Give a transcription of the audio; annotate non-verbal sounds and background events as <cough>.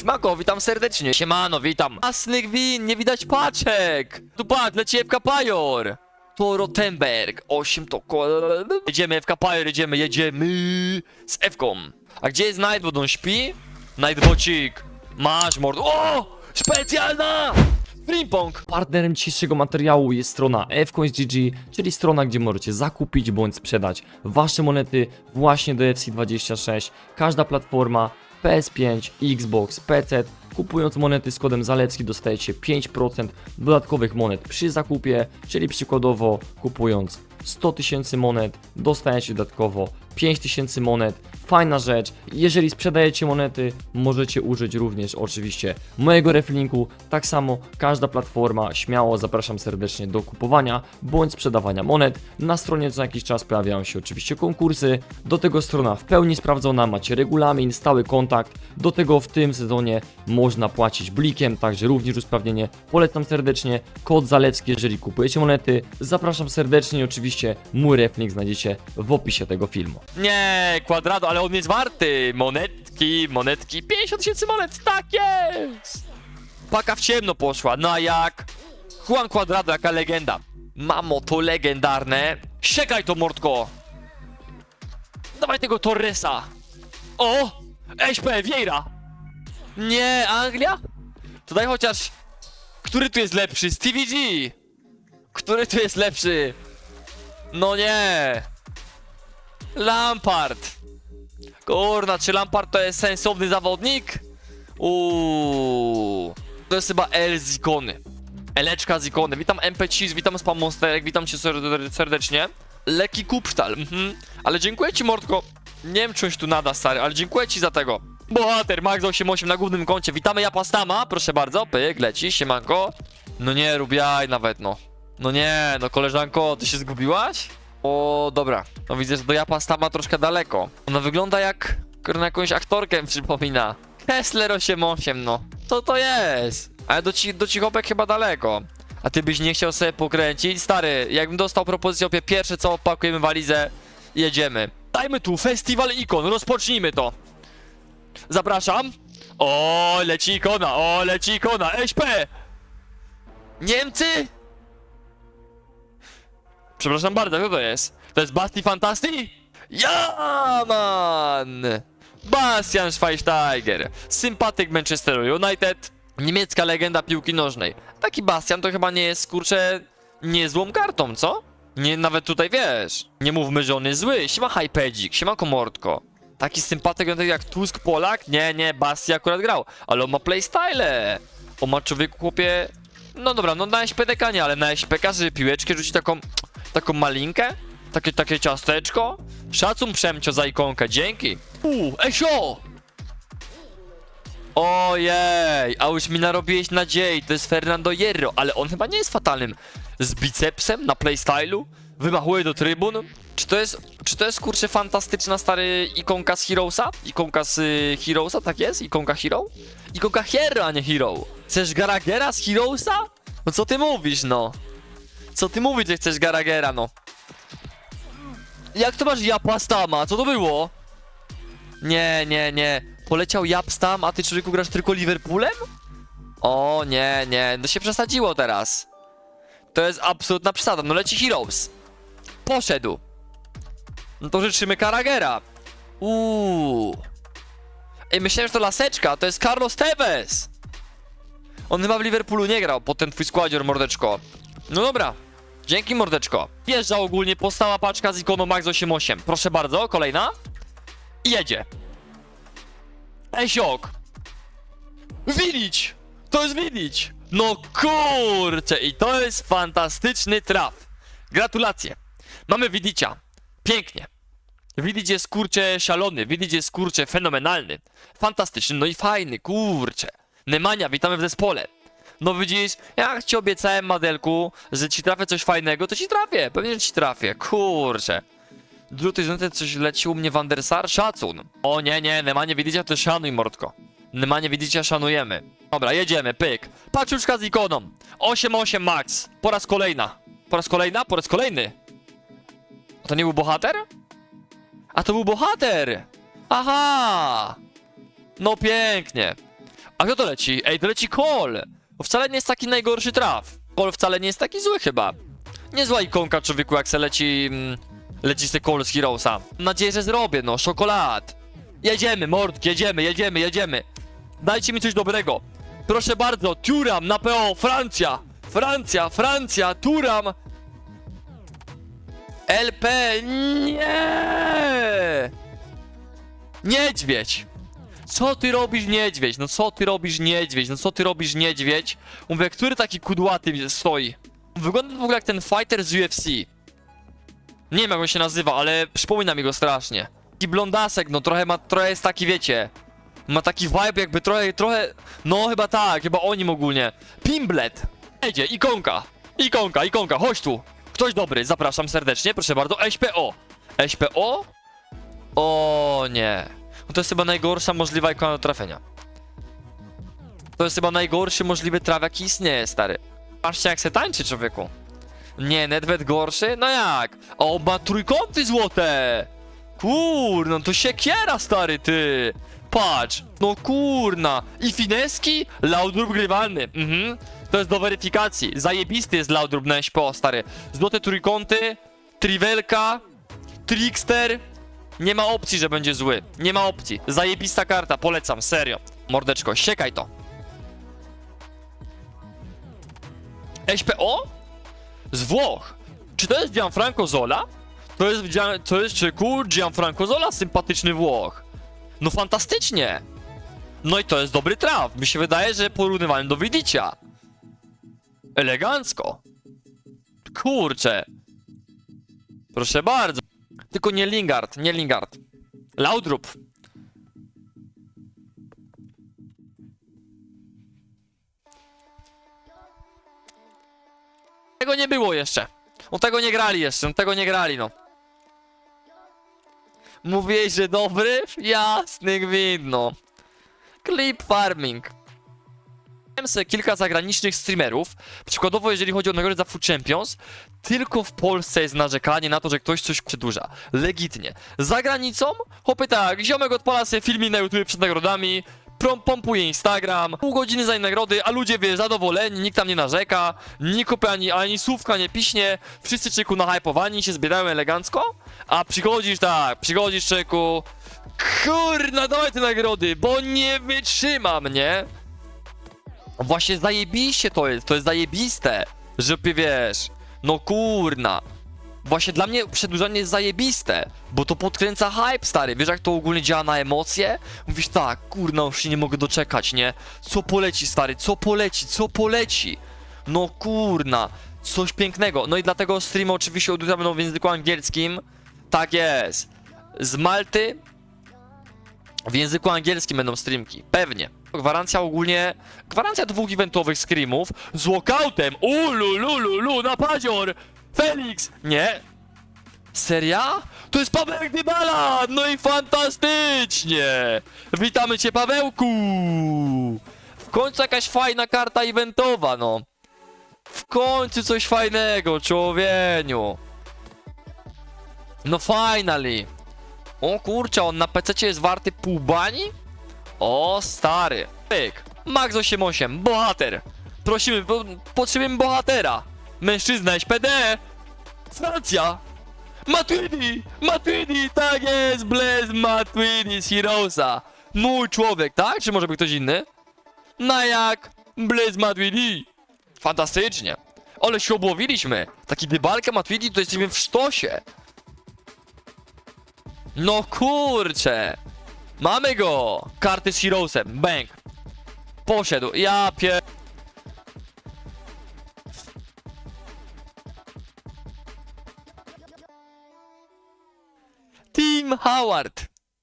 Śmako, witam serdecznie. Siemano, witam. Masnych win, nie widać paczek. Tu patrz, leci Pajor. To Rotenberg, 8 to... Jedziemy, FK Pajor, jedziemy, jedziemy z F-ką. A gdzie jest Nightbot? On śpi? Nightbocik, masz mord... O! Specjalna! Frimpong! Partnerem dzisiejszego materiału jest strona fcoins.gg, czyli strona, gdzie możecie zakupić bądź sprzedać wasze monety właśnie do FC26. Każda platforma PS5, Xbox, PC. Kupując monety z kodem Zalecki dostajecie 5% dodatkowych monet przy zakupie, czyli przykładowo kupując 100 tysięcy monet dostajecie dodatkowo 5000 monet. Fajna rzecz. Jeżeli sprzedajecie monety, możecie użyć również oczywiście mojego reflinku. Tak samo każda platforma, śmiało zapraszam serdecznie do kupowania bądź sprzedawania monet. Na stronie co jakiś czas pojawiają się oczywiście konkursy. Do tego strona w pełni sprawdzona, macie regulamin, stały kontakt. Do tego w tym sezonie można płacić blikiem, także również usprawnienie. Polecam serdecznie. Kod Zalecki, jeżeli kupujecie monety. Zapraszam serdecznie oczywiście mój reflink znajdziecie w opisie tego filmu. Nie, kwadrado, ale on jest warty. Monetki, monetki, 50 tysięcy monet, tak jest! Paka w ciemno poszła, no a jak? Juan Quadrado, jaka legenda. Mamo, to legendarne. Siekaj to, mordko! Dawaj tego Torresa! O! HP, Vieira! Nie, Anglia? To daj chociaż... Który tu jest lepszy? Stevie G! Który tu jest lepszy? No nie! Lampard! Kurna, czy Lampard to jest sensowny zawodnik? Uuu. To jest chyba L z ikony. Eleczka z ikony. Witam MP Cheese, witam Spam Monsterek, witam cię ser- serdecznie. Leki Kupsztal, mhm. Ale dziękuję ci, Mordko. Nie wiem, coś tu nada, stary, ale dziękuję ci za tego. Bohater, Max88 na głównym koncie. Witamy Japastama, proszę bardzo. Pyk, leci, siemanko. No nie, Rubiaj nawet, no. No nie, no koleżanko, ty się zgubiłaś? O, dobra. No widzę, że do Japastama troszkę daleko. Ona wygląda jak kurna, jakąś aktorkę <laughs> przypomina. Kessler 88, no. Co to jest? Ale do, ci, do cichopek chyba daleko. A ty byś nie chciał sobie pokręcić? Stary, jakbym dostał propozycję, opie pierwsze co, pakujemy walizę i jedziemy. Dajmy tu, festiwal ikon, rozpocznijmy to. Zapraszam. O, leci ikona, o, leci ikona, SP! Niemcy? Przepraszam bardzo, kto to jest? To jest Basti Fantasty? Ja man! Bastian Schweinsteiger, sympatyk Manchesteru United, niemiecka legenda piłki nożnej. Taki Bastian to chyba nie jest, kurczę, niezłą kartą, co? Nie, nawet tutaj wiesz, nie mówmy, że on jest zły. Siema Hypedzik, siema Komortko. Taki sympatyk jak Tusk Polak? Nie, nie, Basti akurat grał, ale on ma playstyle. On ma człowieku chłopie... No dobra, no na SPDK nie, ale na SPK, żeby piłeczkę rzucić taką, taką malinkę, takie, takie ciasteczko. Szacun Przemcio za ikonkę, dzięki. Uuu, Esio! Ojej, a już mi narobiłeś nadziei, to jest Fernando Hierro, ale on chyba nie jest fatalnym. Z bicepsem na playstylu, wymachuje do trybun. Czy to jest, czy to jest kurczę fantastyczna stary ikonka z Heroesa? Ikonka z y, Heroesa, tak jest? Ikonka Hero? Ikonka Hero, a nie Hero. Chcesz Garagera z Heroesa? No co ty mówisz, no? Co ty mówisz, że chcesz Garagera, no? Jak to masz Japastama? Co to było? Nie, nie, nie. Poleciał Japstam, a ty człowieku grasz tylko Liverpoolem? O nie, nie, no się przesadziło teraz. To jest absolutna przesada, no leci Heroes. Poszedł. No to życzymy Karagera. Uuu. Ej, myślałem, że to laseczka, to jest Carlos Tevez. On chyba w Liverpoolu nie grał, pod ten twój składzior, mordeczko. No dobra, dzięki mordeczko. Wjeżdża ogólnie postała paczka z ikoną Max 88. Proszę bardzo, kolejna. I jedzie. Esiok! Widzić! To jest widzić! No kurczę, i to jest fantastyczny traf. Gratulacje. Mamy Widicia. Pięknie. Widic jest kurczę szalony, Widic jest kurczę fenomenalny. Fantastyczny, no i fajny, kurczę. Nemania, witamy w zespole. No widzisz, jak ci obiecałem, Madelku, że ci trafię coś fajnego, to ci trafię. Pewnie, że ci trafię. Kurczę. Druty znate coś leci u mnie Wandersar? Szacun. O nie, nie, Nemanie widzicie, to szanuj, mordko. Nemanie widzicie, szanujemy. Dobra, jedziemy, pyk. Paczuszka z ikoną. 8-8 max. Po raz kolejna. Po raz kolejna? Po raz kolejny. To nie był bohater? A to był bohater! Aha! No pięknie. A kto to leci? Ej, to leci Cole! Wcale nie jest taki najgorszy traf. Cole wcale nie jest taki zły chyba. Niezła ikonka człowieku, jak se leci... Mm, leci se z Heroesa. Mam nadzieję, że zrobię, no, szokolad. Jedziemy, mordki, jedziemy, jedziemy, jedziemy. Dajcie mi coś dobrego. Proszę bardzo, Turam na PO, Francja! Francja, Francja, Turam! LP, nie! Niedźwiedź! Co ty robisz, niedźwiedź? No co ty robisz, niedźwiedź? No co ty robisz, niedźwiedź? Mówię, który taki kudłaty stoi? Wygląda w ogóle jak ten fighter z UFC. Nie wiem jak on się nazywa, ale przypomina mi go strasznie. Taki blondasek, no trochę ma, trochę jest taki, wiecie... Ma taki vibe jakby trochę, trochę... No chyba tak, chyba o nim ogólnie. Pimblet! Jedzie, ikonka! Ikonka, ikonka, chodź tu! Ktoś dobry, zapraszam serdecznie, proszę bardzo. SPO! SPO? O nie. No to jest chyba najgorsza możliwa ikona do trafienia. To jest chyba najgorszy możliwy traf, jaki istnieje, stary. Patrzcie, jak se tańczy, człowieku. Nie, Nedved gorszy? No jak? O, ma trójkąty złote! Kurno, to siekiera, stary, ty! Patrz, no kurna! I fineski? Laudrup grywalny, mhm. To jest do weryfikacji. Zajebisty jest Laudrup na SPO, stary. Złote trójkąty, Trivelka, Trickster. Nie ma opcji, że będzie zły. Nie ma opcji. Zajebista karta, polecam, serio. Mordeczko, siekaj to. SPO? Z Włoch. Czy to jest Gianfranco Zola? To jest, to jest czyku Gianfranco Zola, sympatyczny Włoch. No fantastycznie. No i to jest dobry traf. Mi się wydaje, że porównywalny do Widicia. Elegancko. Kurczę. Proszę bardzo. Tylko nie Lingard, nie Lingard. Laudrup. Tego nie było jeszcze. On tego nie grali jeszcze, on tego nie grali, no. Mówiłeś, że dobry? Jasny gwint, no. Clip farming. Miałem sobie kilka zagranicznych streamerów. Przykładowo, jeżeli chodzi o nagrody za Food Champions, tylko w Polsce jest narzekanie na to, że ktoś coś przedłuża. Legitnie. Za granicą? Hopy tak, ziomek odpala sobie filmy na YouTube przed nagrodami, prom pompuje Instagram, pół godziny za nagrody, a ludzie, wie, zadowoleni, nikt tam nie narzeka, nikt ani, ani słówka nie piśnie, wszyscy czyku nahypowani się zbierają elegancko, a przychodzisz tak, przychodzisz czyku, kurna, dawaj te nagrody, bo nie wytrzymam, nie? Właśnie zajebiście to jest, to jest zajebiste, że wiesz, no kurna. Właśnie dla mnie przedłużanie jest zajebiste, bo to podkręca hype, stary. Wiesz jak to ogólnie działa na emocje? Mówisz tak, kurna, już się nie mogę doczekać, nie? Co poleci, stary, co poleci, co poleci? No kurna, coś pięknego. No i dlatego streamy oczywiście od będą w języku angielskim. Tak jest. Z Malty w języku angielskim będą streamki, pewnie. Gwarancja ogólnie, gwarancja dwóch eventowych screamów z walkoutem, ululululu, napadzior, Felix, nie. Seria? To jest Paweł Dybala, no i fantastycznie. Witamy cię Pawełku. W końcu jakaś fajna karta eventowa, no. W końcu coś fajnego, człowieniu. No finally. O kurczę, on na PC jest warty pół bani? O stary. Pyk. Max 88, bohater. Prosimy, po, potrzebujemy bohatera. Mężczyzna, SPD. Francja. Matuidi, Matuidi, tak jest, Blaise Matuidi z Heroesa. Mój człowiek, tak? Czy może być ktoś inny? No jak? Blaise Matuidi. Fantastycznie. Ale się obłowiliśmy. Taki dybalkę Matuidi to jesteśmy w sztosie. No kurcze! Mamy go! Karty z Heroesem, bang! Poszedł, ja pie... Team Howard!